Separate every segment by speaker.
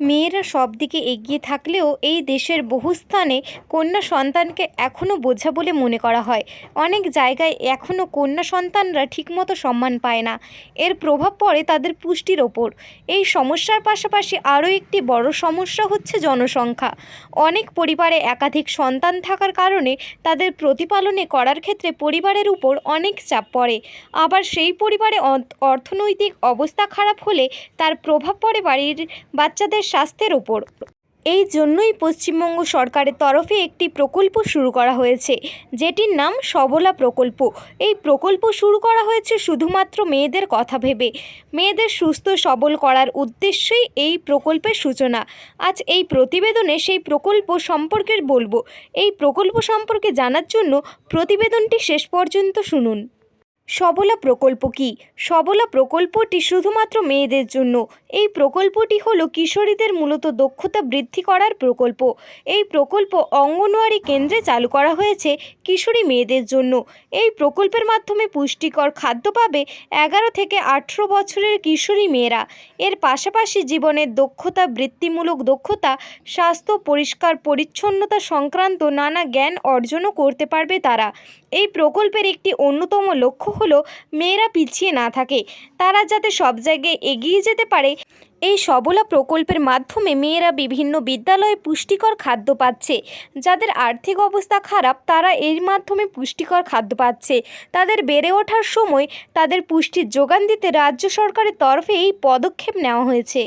Speaker 1: মেয়েরা সব দিকে এগিয়ে থাকলেও এই দেশের বহু স্থানে কন্যা সন্তানকে এখনও বোঝা বলে মনে করা হয়। অনেক জায়গায় এখনও কন্যা সন্তানরা ঠিকমতো সম্মান পায় না। এর প্রভাব পড়ে তাদের পুষ্টির ওপর। এই সমস্যার পাশাপাশি আরও একটি বড় সমস্যা হচ্ছে জনসংখ্যা। অনেক পরিবারে একাধিক সন্তান থাকার কারণে তাদের প্রতিপালনে করার ক্ষেত্রে পরিবারের উপর অনেক চাপ পড়ে। আবার সেই পরিবারে অর্থনৈতিক অবস্থা খারাপ হলে তার প্রভাব পড়ে বাড়ির বাচ্চাদের স্বাস্থ্যের ওপর। এই জন্যই পশ্চিমবঙ্গ সরকারের তরফে একটি প্রকল্প শুরু করা হয়েছে, যেটির নাম সবলা প্রকল্প। এই প্রকল্প শুরু করা হয়েছে শুধুমাত্র মেয়েদের কথা ভেবে। মেয়েদের সুস্থ সবল করার উদ্দেশ্যেই এই প্রকল্পের সূচনা। আজ এই প্রতিবেদনে সেই প্রকল্প সম্পর্কে বলব। এই প্রকল্প সম্পর্কে জানার জন্য প্রতিবেদনটি শেষ পর্যন্ত শুনুন। সবলা প্রকল্প কি? সবলা প্রকল্পটি শুধুমাত্র মেয়েদের জন্য। এই প্রকল্পটি হলো কিশোরীদের মূলত দক্ষতা বৃদ্ধি করার প্রকল্প। এই প্রকল্প অঙ্গনওয়াড়ি কেন্দ্রে চালু করা হয়েছে কিশোরী মেয়েদের জন্য। এই প্রকল্পের মাধ্যমে পুষ্টিকর খাদ্য পাবে এগারো থেকে আঠেরো বছরের কিশোরী মেয়েরা। এর পাশাপাশি জীবনের দক্ষতা, বৃত্তিমূলক দক্ষতা, স্বাস্থ্য পরিষ্কার পরিচ্ছন্নতা সংক্রান্ত নানা জ্ঞান অর্জনও করতে পারবে তারা। এই প্রকল্পের একটি অন্যতম লক্ষ্য হলো মেয়েরা পিছিয়ে না থাকে। তারা যাতে সব জায়গায় এগিয়ে যেতে পারে, এই সবলা প্রকল্পের মাধ্যমে মেয়েরা বিভিন্ন বিদ্যালয়ে পুষ্টিকর খাদ্য পাচ্ছে। যাদের আর্থিক অবস্থা খারাপ, তারা এর মাধ্যমে পুষ্টিকর খাদ্য পাচ্ছে। তাদের বেড়ে ওঠার সময় তাদের পুষ্টির যোগান দিতে রাজ্য সরকারের তরফে এই পদক্ষেপ নেওয়া হয়েছে।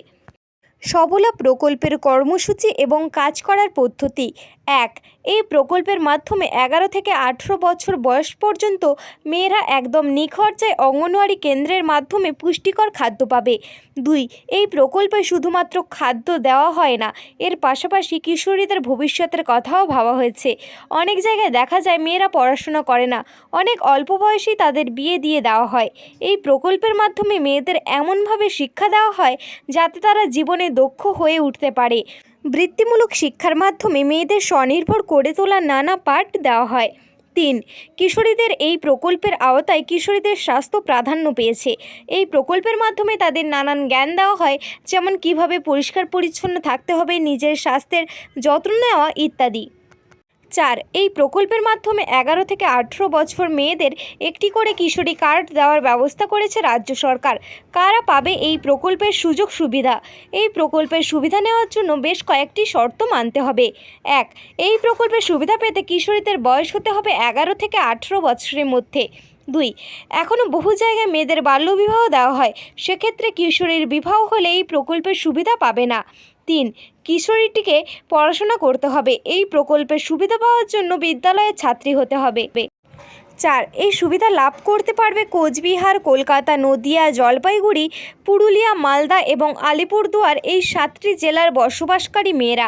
Speaker 1: সবলা প্রকল্পের কর্মসূচি এবং কাজ করার পদ্ধতি এক। এই প্রকল্পের মাধ্যমে এগারো থেকে আঠেরো বছর বয়স পর্যন্ত মেয়েরা একদম নিখরচায় অঙ্গনওয়াড়ি কেন্দ্রের মাধ্যমে পুষ্টিকর খাদ্য পাবে। দুই, এই প্রকল্পে শুধুমাত্র খাদ্য দেওয়া হয় না, এর পাশাপাশি কিশোরীদের ভবিষ্যতের কথাও ভাবা হয়েছে। অনেক জায়গায় দেখা যায় মেয়েরা পড়াশোনা করে না, অনেক অল্প বয়সেই তাদের বিয়ে দিয়ে দেওয়া হয়। এই প্রকল্পের মাধ্যমে মেয়েদের এমনভাবে শিক্ষা দেওয়া হয় যাতে তারা জীবনে দক্ষ হয়ে উঠতে পারে। বৃত্তিমূলক শিক্ষার মাধ্যমে মেয়েদের স্বনির্ভর করে তোলার নানা পাঠ দেওয়া হয়। তিন, কিশোরীদের এই প্রকল্পের আওতায় কিশোরীদের স্বাস্থ্য প্রাধান্য পেয়েছে। এই প্রকল্পের মাধ্যমে তাদের নানান জ্ঞান দেওয়া হয়, যেমন কীভাবে পরিষ্কার পরিচ্ছন্ন থাকতে হবে, নিজের স্বাস্থ্যের যত্ন নেওয়া ইত্যাদি। চার, এই প্রকল্পের মাধ্যমে এগারো থেকে আঠেরো বছর মেয়েদের একটি করে কিশোরী কার্ড দেওয়ার ব্যবস্থা করেছে রাজ্য সরকার। কারা পাবে এই প্রকল্পের সুযোগ সুবিধা? এই প্রকল্পের সুবিধা নেওয়ার জন্য বেশ কয়েকটি শর্ত মানতে হবে। এক, এই প্রকল্পের সুবিধা পেতে কিশোরীদের বয়স হতে হবে এগারো থেকে আঠেরো বছরের মধ্যে। দুই এখনও বহু জায়গায় মেয়েদের বাল্যবিবাহ দেওয়া হয়, সেক্ষেত্রে কিশোরীর বিবাহ হলে এই প্রকল্পের সুবিধা পাবে না। তিন, কিশোরীটিকে পড়াশোনা করতে হবে, এই প্রকল্পের সুবিধা পাওয়ার জন্য বিদ্যালয়ের ছাত্রী হতে হবে। চার, এই সুবিধা লাভ করতে পারবে কোচবিহার, কলকাতা, নদিয়া, জলপাইগুড়ি, পুরুলিয়া, মালদা এবং আলিপুরদুয়ার এই সাতটি জেলার বসবাসকারী মেয়েরা।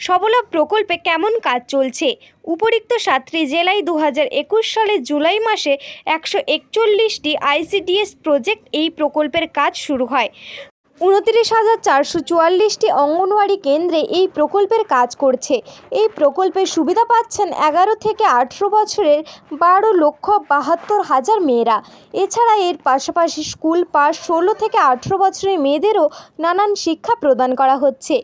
Speaker 1: সবলা প্রকল্পে কেমন কাজ চলছে? উপরিক্ত সাতটি জেলায় দু হাজার একুশ সালের জুলাই মাসে একশো একচল্লিশটি আইসিডিএস প্রজেক্ট এই প্রকল্পের কাজ শুরু হয়। উনত্রিশ হাজার চারশো চুয়াল্লিশটি অঙ্গনওয়াড়ি কেন্দ্রে এই প্রকল্পের কাজ করছে। এই প্রকল্পের সুবিধা পাচ্ছেন এগারো থেকে আঠেরো বছরের বারো লক্ষ বাহাত্তর হাজার মেয়েরা। এছাড়া এর পাশাপাশি স্কুল পাস ষোলো থেকে আঠেরো বছরের মেয়েদেরও নানান শিক্ষা প্রদান করা হচ্ছে।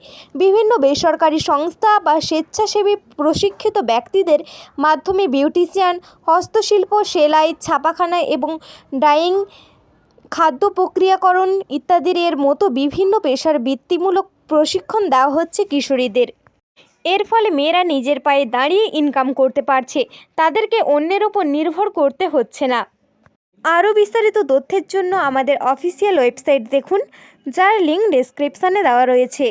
Speaker 1: বিভিন্ন বেসরকারি সংস্থা বা স্বেচ্ছাসেবী প্রশিক্ষিত ব্যক্তিদের মাধ্যমে বিউটিশিয়ান, হস্তশিল্প, সেলাই, ছাপাখানা এবং ডাইং খাদ্য প্রক্রিয়াকরণ ইত্যাদির এর মতো বিভিন্ন পেশার বৃত্তিমূলক প্রশিক্ষণ দেওয়া হচ্ছে কিশোরীদের। এর ফলে মেয়েরা নিজের পায়ে দাঁড়িয়ে ইনকাম করতে পারছে, তাদেরকে অন্যের ওপর নির্ভর করতে হচ্ছে না। আরও বিস্তারিত তথ্যের জন্য আমাদের অফিসিয়াল ওয়েবসাইট দেখুন, যার লিঙ্ক ডেসক্রিপশানে দেওয়া রয়েছে।